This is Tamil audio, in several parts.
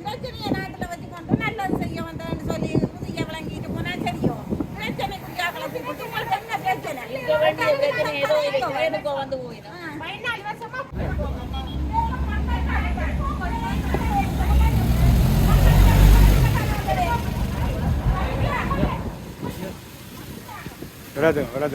பிரச்சனையை நாட்டில் வச்சுக்கொண்டு நல்லது செய்ய வந்தேன்னு சொல்லி புதிய விளங்கிட்டு போனா தெரியும் பிரச்சனை உங்களுக்கு என்ன பிரச்சனை ರಾಜ ರಾಜ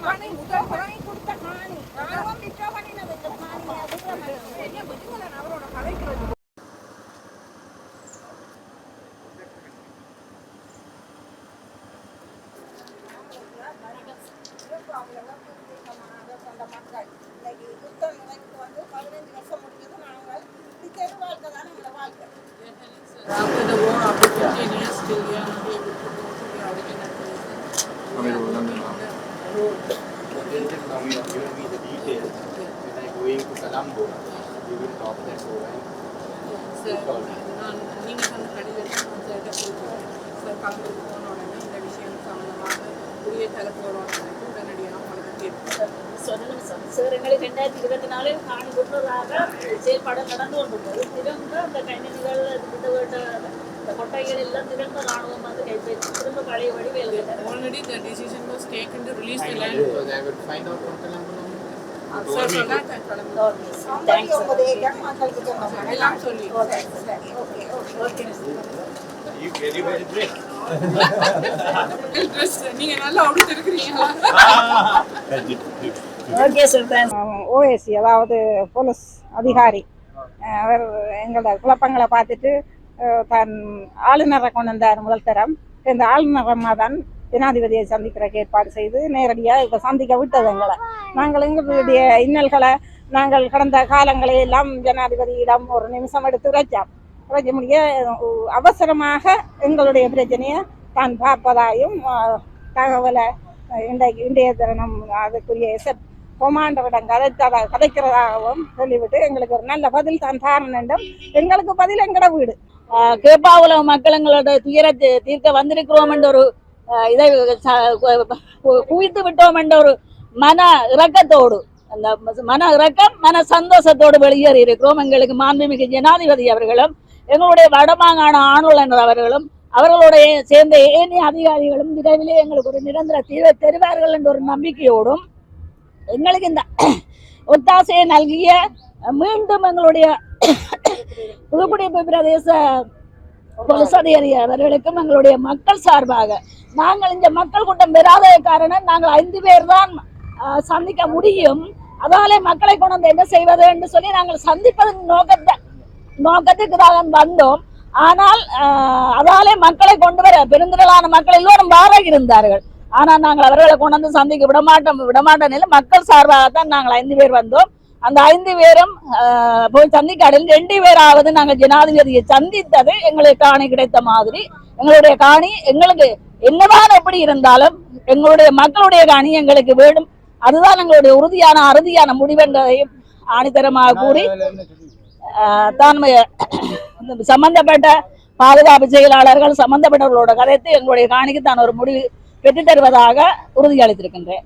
பூர்வீகத்தை ஒப்படைக்கணும்மா காணி முதல் காணி கொடுத்த going to Colombo, we will talk that over. Sir நான் நீங்கள் சொன்ன கடிதத்தை நான் சார் உடனே இந்த விஷயம் சம்மந்தமாக தலைப்புகளோட எனக்கு உடனடியாக உங்களுக்கு தீர்ப்பு சொல்லணும் சார் சார் எங்களுக்கு ரெண்டாயிரத்தி இருபத்தி நாலு காணி கொடுத்ததாக செயல்பாடு நடந்து கொண்டிருக்கிறது திரும்ப அந்த கணினிகள் இந்த வீட்டு இந்த கொட்டைகள் எல்லாம் திரும்ப ராணுவம் வந்து கைப்பற்றி திரும்ப பழைய வழி வேலை Already the decision was taken to release the land. Because I will find out நல்லா உடுத்திருக்கிறீங்களா ஓகே சார் ஓஎஸ்சி அதாவது போலீஸ் அதிகாரி. அவர் எங்களோட குழப்பங்களை பார்த்துட்டு தன் ஆளுநரை கொண்டு வந்தார் முதல் தரம். இந்த ஆளுநர் அம்மா தான் ஜனாதிபதியை சந்திக்கிறக்கு ஏற்பாடு செய்து நேரடியாக இப்போ சந்திக்க விட்டது எங்களை. நாங்கள் எங்களுடைய இன்னல்களை நாங்கள் கடந்த காலங்களை எல்லாம் ஜனாதிபதியிடம் ஒரு நிமிஷம் எடுத்து உரைச்சோம். உரைக்க முடிய அவசரமாக எங்களுடைய பிரச்சனையை தான் பார்ப்பதாயும் தகவலை இன்றைக்கு இன்றைய தினம் அதுக்குரிய எசட் கொமாண்டரிடம் கதைத்ததா கதைக்கிறதாகவும் சொல்லிவிட்டு எங்களுக்கு ஒரு நல்ல பதில் தான் தாரணம் எங்களுக்கு பதில் எங்கட வீடு. கேப்பாவுல மக்கள் எங்களோட துயரத்தை தீர்க்க வந்திருக்கிறோம் என்ற ஒரு இதை குவித்து விட்டோம் என்ற ஒரு மன இரக்கத்தோடு அந்த மன இரக்கம் மன சந்தோஷத்தோடு வெளியேறி இருக்கிறோம் எங்களுக்கு மாண்புமிகு ஜனாதிபதி அவர்களும் எங்களுடைய வடமாகாண ஆளுநர் அவர்களும் அவர்களுடைய சேர்ந்த ஏனைய அதிகாரிகளும் விரைவிலே எங்களுக்கு ஒரு நிரந்தர தீர்வை தருவார்கள் என்ற ஒரு நம்பிக்கையோடும் எங்களுக்கு இந்த ஒத்தாசையை நல்கிய மீண்டும் எங்களுடைய புதுக்குடிப்பு பிரதேச போலீஸ் அதிகாரி அவர்களுக்கும் எங்களுடைய மக்கள் சார்பாக. நாங்கள் இந்த மக்கள் கூட்டம் பெறாத காரணம் நாங்கள் ஐந்து பேர் தான் ஆஹ், சந்திக்க முடியும். அதாலே மக்களை கொண்டு வந்து என்ன செய்வது என்று சொல்லி நாங்கள் சந்திப்பதன் நோக்கத்தை நோக்கத்துக்கு தான் வந்தோம். ஆனால் அதாலே மக்களை கொண்டு வர பெருந்திரளான மக்கள் எல்லோரும் வார இருந்தார்கள். ஆனால் நாங்கள் அவர்களை கொண்டு வந்து சந்திக்க விடமாட்டோம் விடமாட்ட நிலை மக்கள் சார்பாகத்தான் நாங்கள் ஐந்து பேர் வந்தோம். அந்த ஐந்து பேரும் ஆஹ், போய் சந்திக்காடல் ரெண்டு பேராவது நாங்கள் ஜனாதிபதியை சந்தித்தது எங்களுக்கு காணி கிடைத்த மாதிரி. எங்களுடைய காணி எங்களுக்கு என்னதான் எப்படி இருந்தாலும் எங்களுடைய மக்களுடைய காணி எங்களுக்கு வேணும் அதுதான் எங்களுடைய உறுதியான அறுதியான முடிவென்றதையும் ஆணித்தரமாக கூறி ஆஹ், தான் சம்பந்தப்பட்ட பாதுகாப்பு செயலாளர்கள் சம்பந்தப்பட்டவர்களோட கதைத்து எங்களுடைய காணிக்கு தான் ஒரு முடிவு பெற்றுத் தருவதாக உறுதியளித்திருக்கின்றேன்.